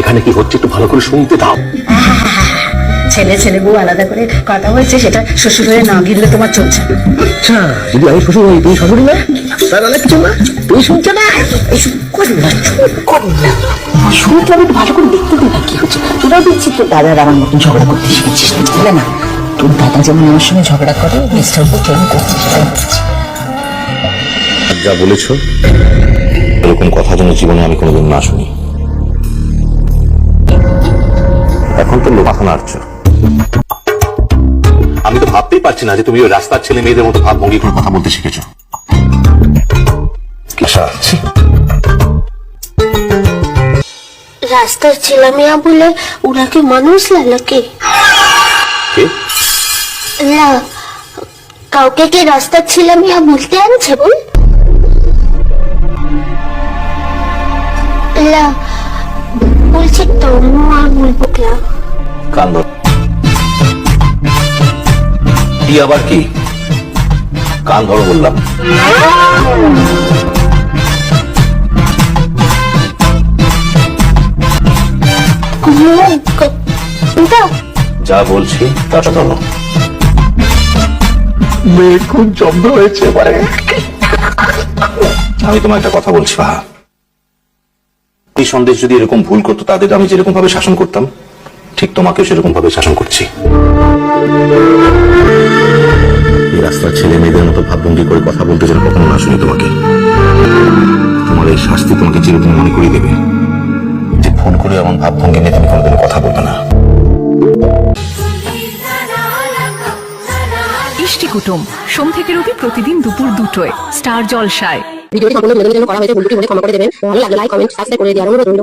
এখানে কি হচ্ছে একটু ভালো করে শুনতে দাও। ছেলে ছেলে বউ আলাদা করে কথা হয়েছে সেটা শ্বশুর হয়ে না গিললে তোমার চলছে আচ্ছা যদি আমি শ্বশুর হই তুমি শাশুড়ি না? তার অনেক কিছু না? তুমি শুনছো না? এইসব করি না করি না। শুনতে আমি ভালো করে দেখতে দিই না কি হচ্ছে। তোরাও দেখছি তোর দাদার আমার মতন ঝগড়া করতে শিখেছিস না বলে না? তোর দাদা যেমন আমার সঙ্গে ঝগড়া করে মিস্টার উপর কেমন করছিস যা বলেছ এরকম কথা যেন জীবনে আমি কোনোদিন না শুনি। মাথা নাড়ছো আমি তো ভাবতেই পারছি না যে তুমি ওই রাস্তার ছেলে মেয়েদের মতো ভাব ভঙ্গি করে কথা বলতে শিখেছো। রাস্তার ছেলেমেয়া বলে ওরা মানুষ লালাকে কাউকে কি রাস্তার ছেলেমেয়া বলতে আনছে বল? বলছি তো আর বলব না। কান ধর কি আবার কি? কান ধরো বললাম। যা বলছি তাটা ধরো। মেয়ে খুব জব্দ হয়েছে এবারে। আমি তোমার একটা কথা বলছি বাহা। এই সন্দেশ যদি এরকম ভুল করতো তাদের আমি যেরকম ভাবে শাসন করতাম ঠিক তোমাকেও সেরকম ভাবে শাসন করছি। এই রাস্তার ছেলে মেয়েদের মতো ভাবভঙ্গি করে কথা বলতে যেন কখনো না শুনি তোমাকে। তোমার এই শাস্তি তোমাকে চিরদিন মনে করিয়ে দেবে। যে ভুল করে এমন ভাবভঙ্গি নিয়ে তুমি কোনোদিন কথা বলবে না। ইষ্টি কুটুম সোম থেকে রবি প্রতিদিন দুপুর দুটোয় স্টার জলসায়। ভিডিওটি সম্পূর্ণ বিনোদনের জন্য করা হয়েছে ভুলটি হলে ক্ষমা করে দেবেন। ভালো লাগলে লাইক কমেন্ট সাবস্ক্রাইব করে দেওয়ার অনুরোধ রইল।